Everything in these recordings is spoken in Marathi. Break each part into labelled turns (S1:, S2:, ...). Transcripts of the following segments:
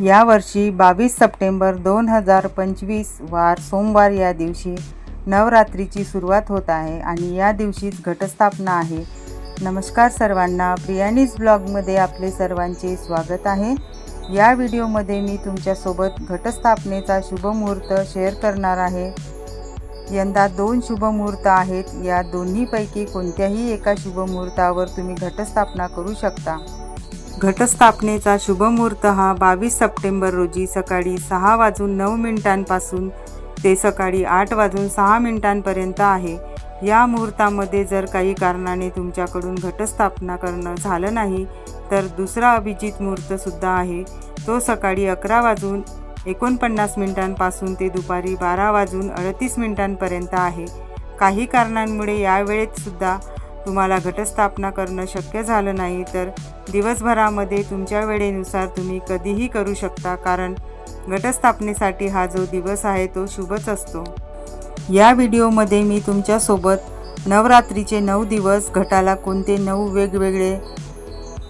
S1: यावर्षी बावीस सप्टेंबर दोन हजार पंचवीस वार सोमवार या दिवशी नवरात्रीची सुरुवात होत आहे आणि या दिवशीच घटस्थापना आहे. नमस्कार सर्वांना प्रियानीज ब्लॉगमध्ये आपले सर्वांचे स्वागत आहे. या व्हिडिओमध्ये मी तुमच्यासोबत घटस्थापनेचा शुभमुहूर्त शेअर करणार आहे. यंदा दोन शुभमुहूर्त आहेत. या दोन्हीपैकी कोणत्याही एका शुभमुहूर्तावर तुम्ही घटस्थापना करू शकता. घटस्थापनेचा शुभमुहूर्त हा बावीस सप्टेंबर रोजी सकाळी सहा वाजून नऊ मिनिटांपासून ते सकाळी आठ वाजून सहा मिनिटांपर्यंत आहे. या मुहूर्तामध्ये जर काही कारणाने तुमच्याकडून घटस्थापना करणं झालं नाही तर दुसरा अभिजित मुहूर्तसुद्धा आहे. तो सकाळी अकरा वाजून एकोणपन्नास मिनिटांपासून ते दुपारी बारा वाजून अडतीस मिनिटांपर्यंत आहे. काही कारणांमुळे या सुद्धा तुम्हाला घटस्थापना करणं शक्य झालं नाही तर दिवसभरामध्ये तुमच्या वेळेनुसार तुम्ही कधीही करू शकता कारण घटस्थापनेसाठी हा जो दिवस आहे तो शुभच असतो. या व्हिडिओमध्ये मी तुमच्यासोबत नवरात्रीचे नऊ दिवस घटाला कोणते नऊ वेगवेगळे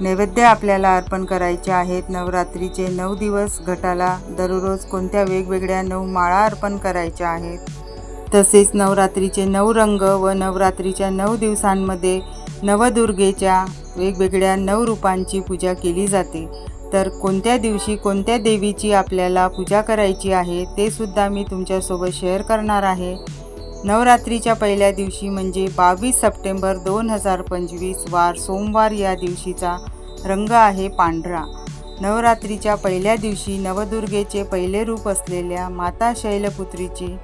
S1: नैवेद्य आपल्याला अर्पण करायचे आहेत नवरात्रीचे नऊ दिवस घटाला दररोज कोणत्या वेगवेगळ्या नऊ माळा अर्पण करायच्या आहेत तसेच नवरात्रीचे नऊ रंग व नवरात्रीच्या नऊ दिवसांमध्ये नवदुर्गेच्या वेगवेगळ्या नऊ रूपांची पूजा केली जाते. तर कोणत्या दिवशी कोणत्या देवीची आपल्याला पूजा करायची आहे ते सुद्धा मी तुमच्यासोबत शेअर करणार आहे. नवरात्रीच्या पहिल्या दिवशी म्हणजे बावीस सप्टेंबर दोन हजार पंचवीस वार सोमवार या दिवशीचा रंग आहे पांढरा. नवरात्रीच्या पहिल्या दिवशी नवदुर्गेचे पहिले रूप असलेल्या माता शैलपुत्रीची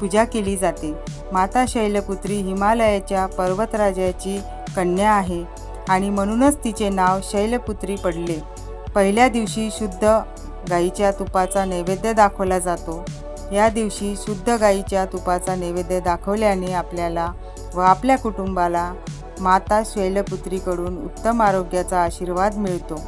S1: पूजा केली जाते. माता शैलपुत्री हिमालयाच्या पर्वतराजाची कन्या आहे आणि म्हणूनच तिचे नाव शैलपुत्री पडले. पहिल्या दिवशी शुद्ध गाईच्या तुपाचा नैवेद्य दाखवला जातो. या दिवशी शुद्ध गाईच्या तुपाचा नैवेद्य दाखवल्याने आपल्याला व आपल्या कुटुंबाला माता शैलपुत्रीकडून उत्तम आरोग्याचा आशीर्वाद मिळतो.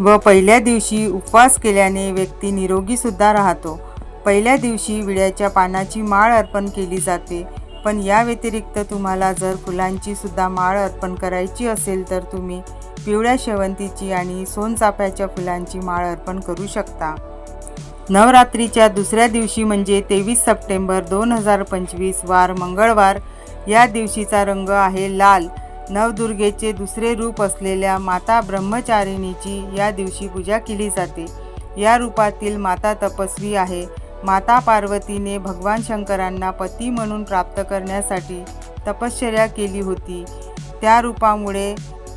S1: व पहिल्या दिवशी उपवास केल्याने व्यक्ती निरोगीसुद्धा राहतो. पहिल्या दिवशी विड्याच्या पानाची माळ अर्पण केली जाते. पण या व्यतिरिक्त तुम्हाला जर फुलांची सुद्धा माळ अर्पण करायची असेल तर तुम्ही पिवळ्या शेवंतीची आणि सोनचाफ्याच्या फुलांची माळ अर्पण करू शकता. नवरात्रीच्या दुसऱ्या दिवशी म्हणजे तेवीस सप्टेंबर दोन हजार पंचवीस वार मंगळवार या दिवशीचा रंग आहे लाल. नवदुर्गेचे दुसरे रूप असलेल्या माता ब्रह्मचारिणीची या दिवशी पूजा केली जाते. या रूपातील माता तपस्वी आहे. माता पार्वतीने भगवान शंकरांना पती म्हणून प्राप्त करण्यासाठी तपश्चर्या केली होती. त्या रूपामुळे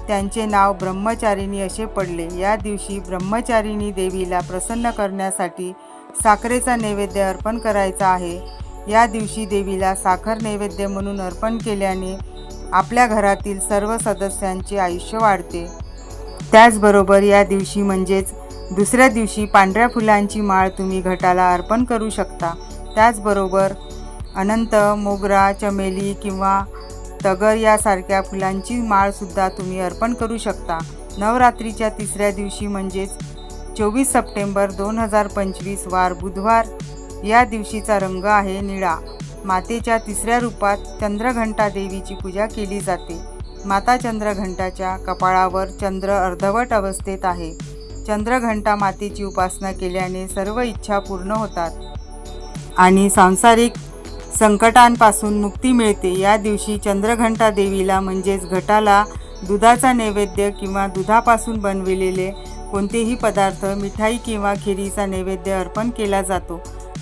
S1: त्यांचे नाव ब्रह्मचारिणी असे पडले. या दिवशी ब्रह्मचारिणी देवीला प्रसन्न करण्यासाठी साखरेचा नैवेद्य अर्पण करायचा आहे. या दिवशी देवीला साखर नैवेद्य म्हणून अर्पण केल्याने आपल्या घरातील सर्व सदस्यांचे आयुष्य वाढते. त्याचबरोबर या दिवशी म्हणजेच दुसऱ्या दिवशी पांढऱ्या फुलांची माळ तुम्ही घटाला अर्पण करू शकता. त्याचबरोबर अनंत मोगरा चमेली किंवा तगर यासारख्या फुलांची माळसुद्धा तुम्ही अर्पण करू शकता. नवरात्रीच्या तिसऱ्या दिवशी म्हणजेच चोवीस सप्टेंबर दोन हजार पंचवीस वार बुधवार या दिवशीचा रंग आहे निळा. मातेच्या तिसऱ्या रूपात चंद्रघंटा देवीची पूजा केली जाते. माता चंद्रघंटाच्या कपाळावर चंद्र अर्धवट अवस्थेत आहे. चंद्रघंटा मातेची उपासना केल्याने सर्व इच्छा पूर्ण होतात. आणि सांसारिक संकटांपासून मुक्ती मिळते. या दिवशी चंद्रघंटा देवीला म्हणजेच घटाला दुधाचा नैवेद्य किंवा दुधापासून बनविलेले कोणतेही पदार्थ मिठाई किंवा खिरीचा नैवेद्य अर्पण केला जातो.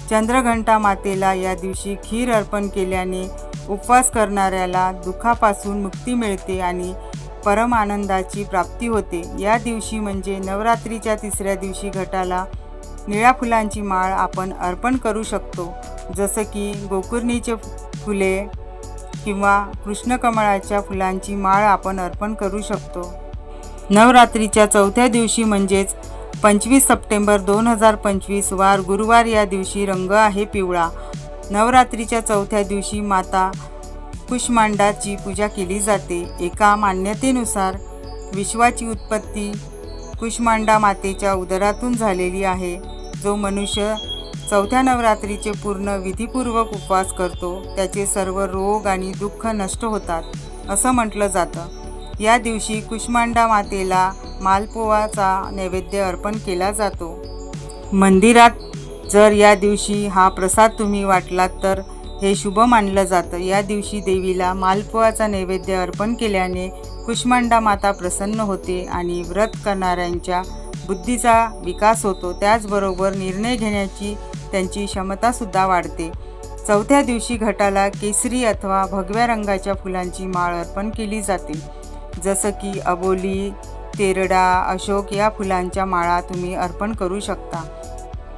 S1: चंद्रघंटा मातेला या दिवशी खीर अर्पण केल्याने उपवास करणाऱ्याला दुःखापासून मुक्ती मिळते आणि परम आनंदाची प्राप्ती होते. या दिवशी म्हणजे नवरात्रीच्या तिसऱ्या दिवशी घटाला निळ्या फुलांची माळ आपण अर्पण करू शकतो. जसं की गोकुर्णीचे फुले किंवा कृष्णकमळाच्या फुलांची माळ आपण अर्पण करू शकतो. नवरात्रीच्या चौथ्या दिवशी म्हणजेच पंचवीस सप्टेंबर दोन हजार पंचवीस वार गुरुवार या दिवशी रंग आहे पिवळा. नवरात्रीच्या चौथ्या दिवशी माता कुष्मांडाची पूजा केली जाते. एका मान्यतेनुसार विश्वाची उत्पत्ती कुष्मांडा मातेच्या उदरातून झालेली आहे. जो मनुष्य चौथ्या नवरात्रीचे पूर्ण विधीपूर्वक उपवास करतो त्याचे सर्व रोग आणि दुःख नष्ट होतात असं म्हटलं जातं. या दिवशी कुष्मांडा मातेला मालपोवाचा नैवेद्य अर्पण केला जातो. मंदिरात जर या दिवशी हा प्रसाद तुम्ही वाटलात तर हे शुभ मानलं जातं. या दिवशी देवीला मालपुआचा नैवेद्य अर्पण केल्याने कुष्मांडा माता प्रसन्न होते आणि व्रत करणाऱ्यांच्या बुद्धीचा विकास होतो. त्याचबरोबर निर्णय घेण्याची त्यांची क्षमतासुद्धा वाढते. चौथ्या दिवशी घटाला केसरी अथवा भगव्या रंगाच्या फुलांची माळ अर्पण केली जाते. जसं की अबोली तेरडा अशोक या फुलांच्या माळा तुम्ही अर्पण करू शकता.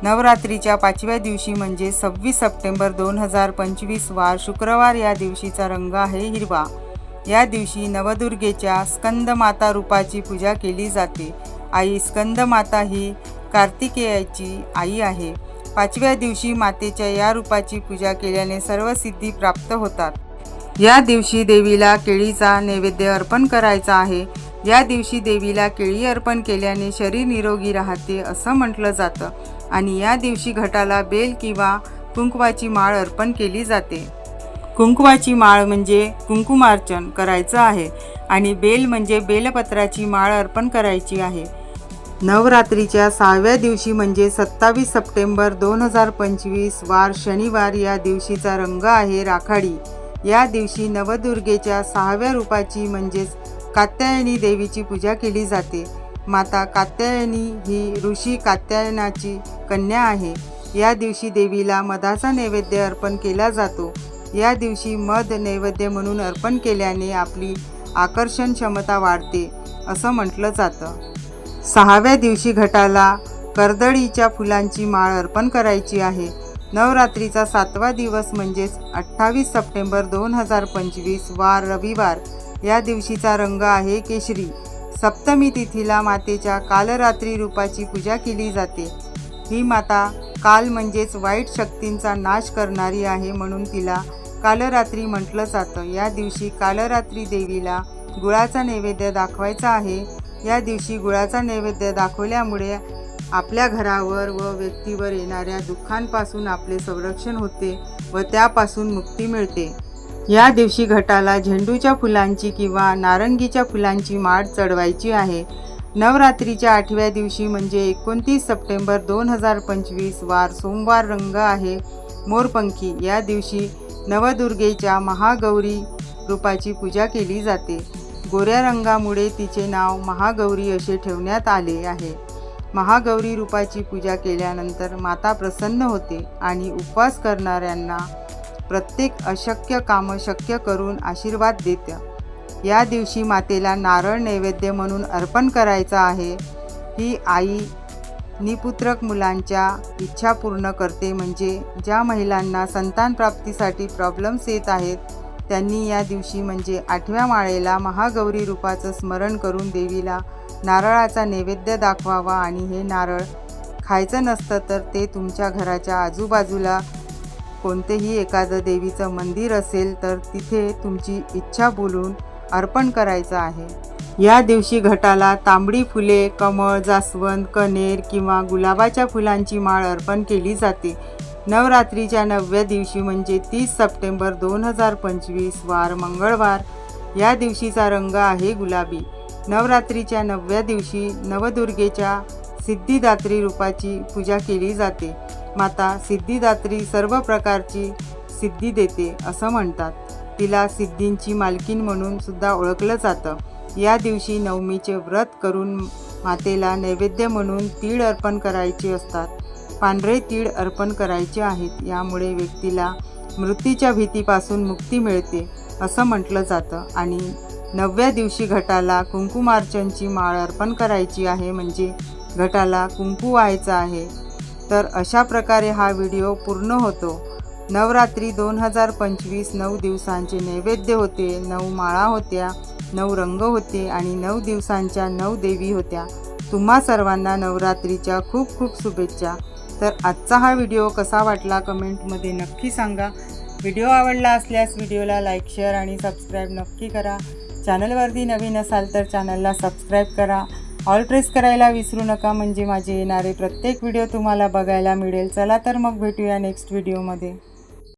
S1: नवरात्रीच्या पाचव्या दिवशी म्हणजे सव्वीस सप्टेंबर दोन हजार पंचवीस वार शुक्रवार या दिवशीचा रंग आहे हिरवा. या दिवशी नवदुर्गेच्या स्कंदमाता रूपाची पूजा केली जाते. आई स्कंदमाता ही कार्तिकेयाची आई आहे. पाचव्या दिवशी मातेच्या या रूपाची पूजा केल्याने सर्व सिद्धी प्राप्त होतात. या दिवशी देवीला केळीचा नैवेद्य अर्पण करायचा आहे. या दिवशी देवीला केळी अर्पण केल्याने शरीर निरोगी राहते असं म्हटलं जातं. आणि या दिवशी घटाला बेल किंवा कुंकवाची माळ अर्पण केली जाते. कुंकवाची माळ म्हणजे कुंकुमार्चन करायचं आहे आणि बेल म्हणजे बेलपत्राची माळ अर्पण करायची आहे. नवरात्रीच्या सहाव्या दिवशी म्हणजे सत्तावीस सप्टेंबर दोन हजार पंचवीस वार शनिवार या दिवशीचा रंग आहे राखाडी. या दिवशी नवदुर्गेच्या सहाव्या रूपाची म्हणजेच कात्यायनी देवीची पूजा केली जाते. माता कात्यायनी ही ऋषी कात्यायनाची कन्या आहे. या दिवशी देवीला मधाचा नैवेद्य अर्पण केला जातो. या दिवशी मध नैवेद्य म्हणून अर्पण केल्याने आपली आकर्षण क्षमता वाढते असं म्हटलं जातं. सहाव्या दिवशी घटाला कर्दळीच्या फुलांची माळ अर्पण करायची आहे. नवरात्रीचा सातवा दिवस म्हणजेच अठ्ठावीस सप्टेंबर दोन हजार पंचवीस वार रविवार. या दिवशीचा रंग आहे केशरी. सप्तमी तिथीला मातेच्या कालरात्री रूपाची पूजा केली जाते. ही माता काल म्हणजेच वाईट शक्तींचा नाश करणारी आहे म्हणून तिला कालरात्री म्हटलं जातं. या दिवशी कालरात्री देवीला गुळाचा नैवेद्य दाखवायचा आहे. या दिवशी गुळाचा नैवेद्य दाखवल्यामुळे आपल्या घरावर व व्यक्तीवर येणाऱ्या दुःखांपासून आपले संरक्षण होते व त्यापासून मुक्ती मिळते. या दिवशी घटाला झेंडूच्या फुलांची किंवा नारंगीच्या फुलांची माळ चढवायची आहे. नवरात्रीच्या आठव्या दिवशी म्हणजे एकोणतीस सप्टेंबर दोन हजार पंचवीस वार सोमवार रंग आहे. मोरपंखी या दिवशी नवदुर्गेच्या महागौरी रूपाची पूजा केली जाते. गोऱ्या रंगामुळे तिचे नाव महागौरी असे ठेवण्यात आले आहे. महागौरी रूपाची पूजा केल्यानंतर माता प्रसन्न होते आणि उपवास करणाऱ्यांना प्रत्येक अशक्य कामं शक्य करून आशीर्वाद देते या दिवशी मातेला नारळ नैवेद्य म्हणून अर्पण करायचा आहे. ही आई निपुत्रक मुलांच्या इच्छा पूर्ण करते म्हणजे ज्या महिलांना संतान प्राप्तीसाठी प्रॉब्लेम्स येत आहेत त्यांनी या दिवशी म्हणजे आठव्या माळेला महागौरी रूपाचं स्मरण करून देवीला नारळाचा नैवेद्य दाखवावा आणि हे नारळ खायचं नसतं तर ते तुमच्या घराच्या आजूबाजूला कोणतेही एखादं देवीचं मंदिर असेल तर तिथे तुमची इच्छा बोलून अर्पण करायचं आहे. या दिवशी घटाला तांबडी फुले कमळ जास्वंद कनेर किंवा गुलाबाच्या फुलांची माळ अर्पण केली जाते. नवरात्रीच्या नवव्या दिवशी म्हणजे तीस सप्टेंबर दोन हजार पंचवीस वार मंगळवार. या दिवशीचा रंग आहे गुलाबी. नवरात्रीच्या नवव्या दिवशी नवदुर्गेच्या सिद्धिदात्री रूपाची पूजा केली जाते. माता सिद्धिदात्री सर्व प्रकारची सिद्धी देते असं म्हणतात. तिला सिद्धींची मालकीन म्हणून सुद्धा ओळखलं जातं. या दिवशी नवमीचे व्रत करून मातेला नैवेद्य म्हणून तीळ अर्पण करायचे असतात. पांढरे तीळ अर्पण करायचे आहेत. यामुळे व्यक्तीला मृत्यूच्या भीतीपासून मुक्ती मिळते असं म्हटलं जातं. आणि नवव्या दिवशी घटाला कुंकुमार्चनची माळ अर्पण करायची आहे म्हणजे घटाला कुंकू व्हायचं आहे. तर अशा प्रकारे हा व्हिडिओ पूर्ण होतो. नवरात्री दोन हजार पंचवीस नऊ दिवसांचे नैवेद्य होते नऊ माळा होत्या नऊ रंग होते आणि नऊ दिवसांच्या नऊ देवी होत्या. तुम्हा सर्वांना नवरात्रीच्या खूप खूप शुभेच्छा. तर आजचा हा व्हिडिओ कसा वाटला कमेंटमध्ये नक्की सांगा. व्हिडिओ आवडला असल्यास व्हिडिओला लाईक शेअर आणि सबस्क्राईब नक्की करा. चॅनलवरती नवीन असाल तर चॅनलला सबस्क्राईब करा. ऑल प्रेस करायला विसरू नका म्हणजे माझे येणारे प्रत्येक व्हिडिओ तुम्हाला बघायला मिळेल. चला तर मग भेटूया नेक्स्ट व्हिडिओमध्ये